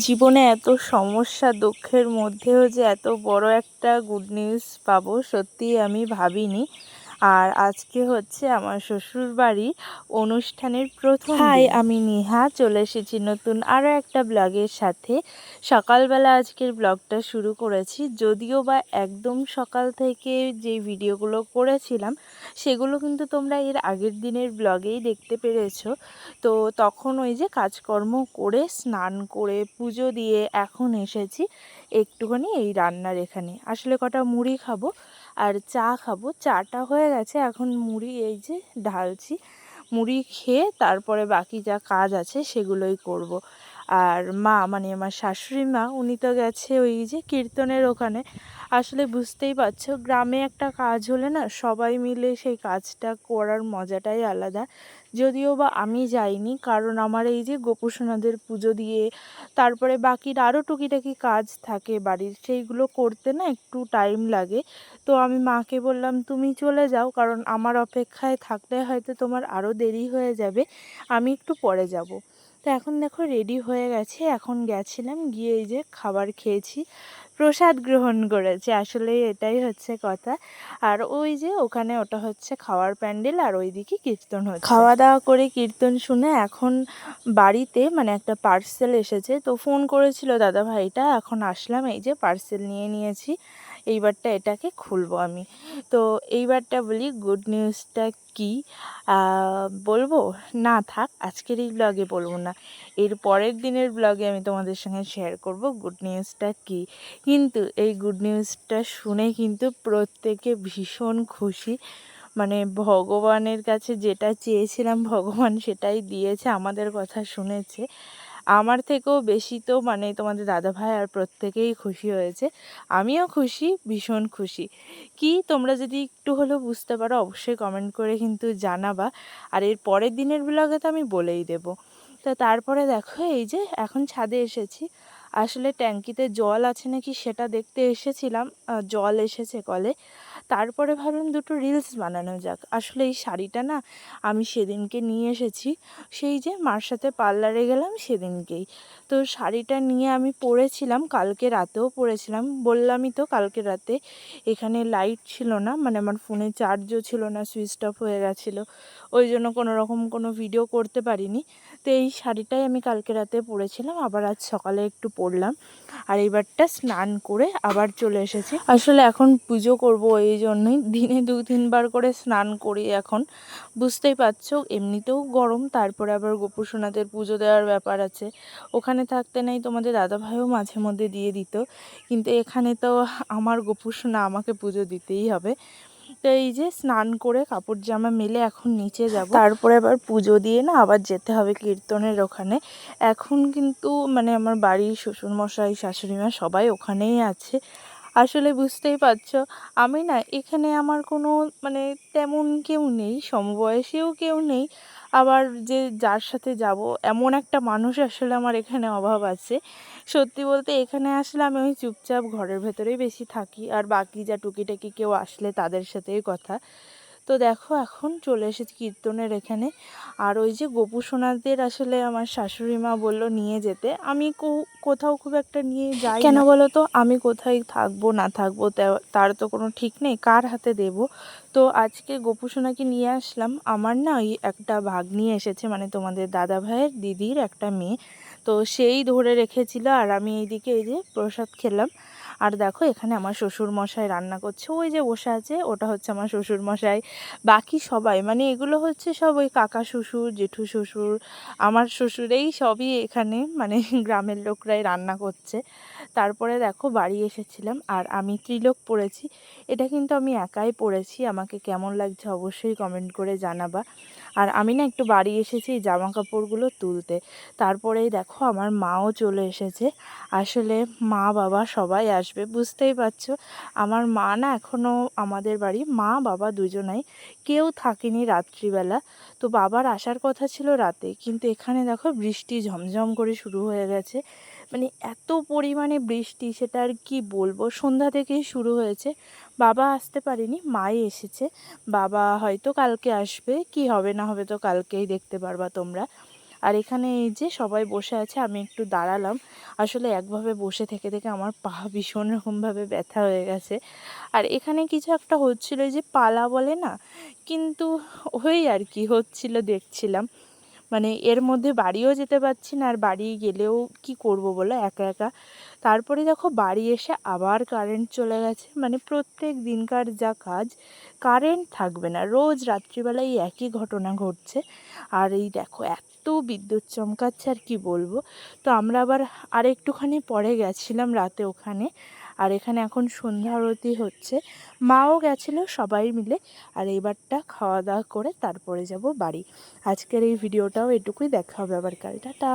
জীবনে এত সমস্যা, দুঃখের মধ্যেও যে এত বড় একটা গুড নিউজ পাবো, সত্যিই আমি ভাবিনি। আর আজকে হচ্ছে আমার শ্বশুর বাড়ি অনুষ্ঠানের প্রথম হাই আমি নেহা চলে এসেছি নতুন আরও একটা ব্লগের সাথে। সকালবেলা আজকের ব্লগটা শুরু করেছি যদিও বা একদম সকাল থেকে যে ভিডিওগুলো করেছিলাম সেগুলো কিন্তু তোমরা এর আগের দিনের ব্লগেই দেখতে পেরেছ। তো তখন ওই যে কাজকর্ম করে স্নান করে পুজো দিয়ে এখন এসেছি। একটুখানি এই রান্নার এখানে। আসলে কটা মুড়ি খাব আর চা খাব চাটা হয়ে গেছে, এখন মুড়ি, এই যে ঢালছি মুড়ি খেয়ে তারপরে বাকি যা কাজ আছে সেগুলোই করব। আর মা মানে আমার শাশুড়ি মা, উনি তো গেছে ওই যে কীর্তনের ওখানে। আসলে বুঝতেই পারছ, গ্রামে একটা কাজ হলে না সবাই মিলে সেই কাজটা করার মজাটাই আলাদা। যদিও বা আমি যাইনি, কারণ আমার এই যে গোপুসোনাদের পুজো দিয়ে, তারপরে বাকির আরও টুকিটাকি কাজ থাকে বাড়ির, সেইগুলো করতে না একটু টাইম লাগে। তো আমি মাকে বললাম, তুমি চলে যাও, কারণ আমার অপেক্ষায় থাকলে হয়তো তোমার আরও দেরি হয়ে যাবে, আমি একটু পরে যাব। তো এখন দেখো রেডি হয়ে গেছে। এখন গেছিলাম, গিয়ে এই যে খাবার খেয়েছি, প্রসাদ গ্রহণ করেছে। আসলে এটাই হচ্ছে কথা। আর ওই যে ওখানে ওটা হচ্ছে খাওয়ার প্যান্ডেল, আর ওইদিকে কীর্তন হচ্ছে। খাওয়া দাওয়া করে কীর্তন শুনে এখন বাড়িতে মানে একটা পার্সেল এসেছে। তো ফোন করেছিল দাদা ভাইটা এখন আসলাম। এই যে পার্সেল নিয়ে নিয়েছি। এইবারটা এটাকে খুলবো আমি। তো এইবারটা বলি গুড নিউজটা কি? বলব? না থাক, আজকের এই ব্লগে বলব না। এর পরের দিনের ব্লগে আমি তোমাদের সঙ্গে শেয়ার করব গুড নিউজটা কি। কিন্তু এই গুড নিউজটা শুনে কিন্তু প্রত্যেকে ভীষণ খুশি। মানে ভগবানের কাছে যেটা চেয়েছিলাম, ভগবান সেটাই দিয়েছে, আমাদের কথা শুনেছে। আমার থেকেও বেশি তো মানে তোমাদের দাদাভাই আর প্রত্যেকেই খুশি হয়েছে। আমিও খুশি, ভীষণ খুশি। কি তোমরা যদি একটু হলেও বুঝতে পারো, অবশ্যই কমেন্ট করে কিন্তু জানাবা। আর এর পরের দিনের ব্লগে তো আমি বলেই দেবো। তো তারপরে দেখো, এই যে এখন ছাদে এসেছি। আসলে ট্যাঙ্কিতে জল আছে নাকি সেটা দেখতে এসেছিলাম। জল এসেছে কলে। তারপরে ভাবলাম দুটো রিলস বানানো যাক। আসলে এই শাড়িটা না আমি সেদিনকে নিয়ে এসেছি, সেই যে মার সাথে পার্লারে গেলাম সেদিনকেই। তো শাড়িটা নিয়ে আমি পরেছিলাম, কালকে রাতেও পরেছিলাম। বললামই তো কালকে রাতে এখানে লাইট ছিল না মানে আমার ফোনে চার্জও ছিল না সুইচ অফ হয়ে গেছিল। ওই জন্য কোনো রকম কোনো ভিডিও করতে পারিনি। তো এই শাড়িটাই আমি কালকে রাতে পরেছিলাম, আবার আজ সকালে একটু পরলাম। আর এইবারটা স্নান করে আবার চলে এসেছি। আসলে এখন পুজো করব এই জন্যই, দিনে দু তিনবার করে স্নান করি এখন। বুঝতেই পারছ, এমনিতেও গরম, তারপরে আবার গোপুসোনাদের পুজো দেওয়ার ব্যাপার আছে। ওখানে থাকতে নেই তোমাদের দাদাভাইও মাঝে মধ্যে দিয়ে দিত। কিন্তু এখানে তো আমার গোপুসোনা আমাকে পুজো দিতেই হবে। তো এই যে স্নান করে কাপড় জামা মেলে এখন নিচে যাব। তারপরে আবার পুজো দিয়ে না আবার যেতে হবে কীর্তনের ওখানে। এখন কিন্তু মানে আমার বাড়ির শ্বশুরমশাই, শাশুড়িমা সবাই ওখানেই আছে। আসলে বুঝতেই পারছ, আমি না এখানে আমার কোনো মানে তেমন কেউ নেই, সমবয়সেও কেউ নেই। আবার যে যার সাথে যাব, এমন একটা মানুষ আসলে আমার এখানে অভাব আছে। সত্যি বলতে এখানে আসলে আমি ওই চুপচাপ ঘরের ভেতরেই বেশি থাকি, আর বাকি যা টুকিটাকি কেউ আসলে তাদের সাথেই কথা। তো দেখো এখন চলে এসেছি কীর্তনের এখানে। আর ওই যে গোপু সোনাদের আসলে আমার শাশুড়ি মা বলল নিয়ে যেতে। আমি কোথাও খুব একটা নিয়ে যাই কেন বলো তো? আমি কোথায় থাকব না থাকব তার তো কোনো ঠিক নেই কার হাতে দেব? তো আজকে গোপু সোনাকে নিয়ে আসলাম। আমার না ওই একটা ভাগ নিয়ে এসেছে মানে তোমাদের দাদা ভাইয়ের দিদির একটা মেয়ে। তো সেই ধরে রেখেছিল আর আমি এইদিকে এই যে প্রসাদ খেলাম। আর দেখো, এখানে আমার শ্বশুর মশাই রান্না করছে। ওই যে বসে আছে, ওটা হচ্ছে আমার শ্বশুর মশাই বাকি সবাই মানে এগুলো হচ্ছে সব ওই কাকা শ্বশুর, জেঠু শ্বশুর, আমার শ্বশুরেই সবই এখানে মানে গ্রামের লোকরাই রান্না করছে। তারপরে দেখো, বাড়ি এসেছিলাম আর আমি ত্রিলোক পড়েছি। এটা কিন্তু আমি একাই পড়েছি। আমাকে কেমন লাগছে অবশ্যই কমেন্ট করে জানাবা। আর আমি না একটু বাড়ি এসেছি জামা কাপড়গুলো তুলতে। তারপরেই দেখো আমার মাও চলে এসেছে। আসলে মা, বাবা সবাই আসবে, বুঝতেই পারছ? আমার মা না এখনও আমাদের বাড়ি, মা, বাবা দুজনাই। কেউ থাকেনি রাত্রিবেলা। তো বাবার আসার কথা ছিল রাতে। কিন্তু এখানে দেখো বৃষ্টি ঝমঝম করে শুরু হয়ে গেছে। মানে এত পরিমাণে বৃষ্টি সেটা আর কি বলব? সন্ধ্যা থেকেই শুরু হয়েছে। বাবা আসতে পারেনি, মাই এসেছে। বাবা হয়তো কালকে আসবে, কি হবে না হবে তো কালকেই দেখতে পারবা তোমরা। আর এখানে এই যে সবাই বসে আছে, আমি একটু দাঁড়ালাম। আসলে একভাবে বসে থেকে থেকে আমার পা ভীষণ রকমভাবে ব্যথা হয়ে গেছে। আর এখানে কিছু একটা হচ্ছিল যে পালা বলে না? কিন্তু ওই আর কি হচ্ছিল, দেখছিলাম। মানে এর মধ্যে বাড়িও যেতে পারছি না, আর বাড়ি গেলেও কি করব বলো, একা একা। তারপরে দেখো বাড়ি এসে আবার কারেন্ট চলে গেছে মানে প্রত্যেক দিনকার যা কাজ কারেন্ট থাকবে না। রোজ রাত্রিবেলায় এই একই ঘটনা ঘটছে। আর এই দেখো এত বিদ্যুৎ চমকাচ্ছে, আর কি বলব। তো আমরা আবার আর একটুখানি পরে গেছিলাম রাতে ওখানে। আর এখানে এখন সন্ধ্যা আরতি হচ্ছে। মাও গেছিল সবাই মিলে। আর এইবারটা খাওয়া দাওয়া করে তারপরে যাব বাড়ি। আজকের এই ভিডিওটাও এটুকুই। দেখা হবে আবার কাল। টাটা!